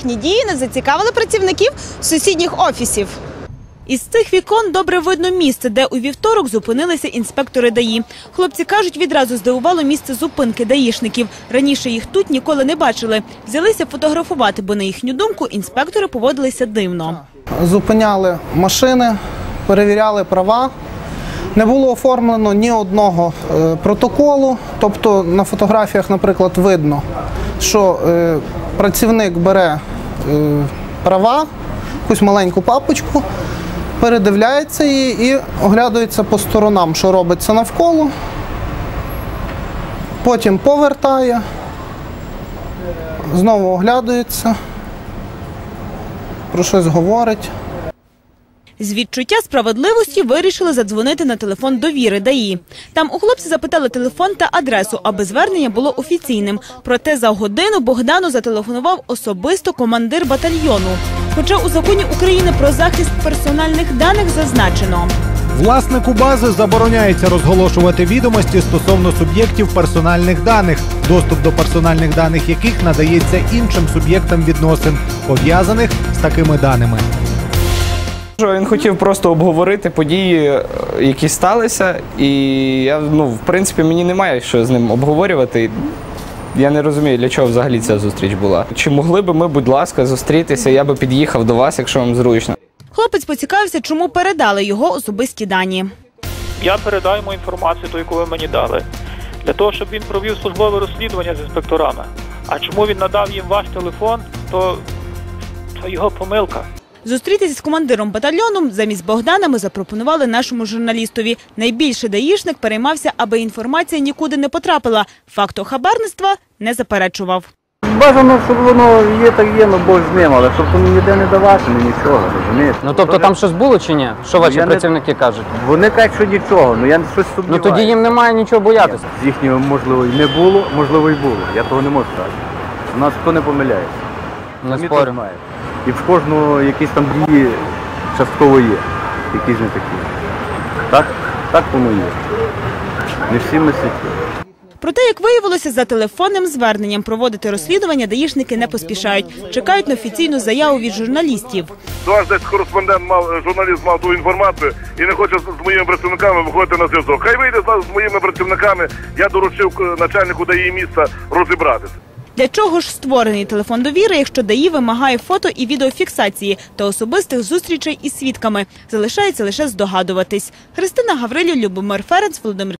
Їхні дії не зацікавили працівників сусідніх офісів. Із цих вікон добре видно місце, де у вівторок зупинилися інспектори ДАІ. Хлопці кажуть, відразу здивувало місце зупинки даїшників. Раніше їх тут ніколи не бачили. Взялися фотографувати, бо на їхню думку інспектори поводилися дивно. Зупиняли машини, перевіряли права. Не було оформлено ні одного е, протоколу. Тобто на фотографіях, наприклад, видно, що е, працівник бере права, якусь маленьку папочку, передивляється її і оглядується по сторонам, що робиться навколо. Потім повертає, знову оглядується, про щось говорить. З відчуття справедливості вирішили задзвонити на телефон довіри ДАІ. Там у хлопця запитали телефон та адресу, аби звернення було офіційним. Проте за годину Богдану зателефонував особисто командир батальйону. Хоча у законі України про захист персональних даних зазначено. Власнику бази забороняється розголошувати відомості стосовно суб'єктів персональних даних, доступ до персональних даних яких надається іншим суб'єктам відносин, пов'язаних з такими даними. Що Він хотів просто обговорити події, е, які сталися, і я ну, в принципі мені немає що з ним обговорювати. Я не розумію, для чого взагалі ця зустріч була. Чи могли би ми, будь ласка, зустрітися? Я би під'їхав до вас, якщо вам зручно. Хлопець поцікавився, чому передали його особисті дані. Я передаю йому інформацію, ту, яку ви мені дали, для того, щоб він провів службове розслідування з інспекторами. А чому він надав їм ваш телефон, то це його помилка. Зустрітися з командиром батальйону замість Богдана ми запропонували нашому журналістові. Найбільше даїшник переймався, аби інформація нікуди не потрапила. Факту хабарництва не заперечував. Бажано, щоб воно є, так є, ну Бог з ним, але щоб воно ніде не давати, ну нічого, розумієте? Ну тобто там щось було чи ні? Що ваші Я не- працівники кажуть? Вони кажуть, що нічого, ну я щось Ну сумніваюся. тоді їм немає нічого боятися. З їхнього, можливо, і не було, можливо, і було. Я того не можу сказати. У нас хто не помиляється. Не Самі спорю. І в кожного якісь там дії частково є, якісь не такі. Так, так воно є. Не всі ми святі. Проте, як виявилося, за телефонним зверненням проводити розслідування даїшники не поспішають. Чекають на офіційну заяву від журналістів. Ваш десь кореспондент мав журналіст мав ту інформацію і не хоче з моїми працівниками виходити на зв'язок. Хай вийде з моїми працівниками. Я доручив начальнику ДАІ міста розібратися. Для чого ж створений телефон довіри, якщо ДАІ вимагає фото і відеофіксації та особистих зустрічей із свідками? Залишається лише здогадуватись. Христина Гаврилів, Любомир Ференц, Володимир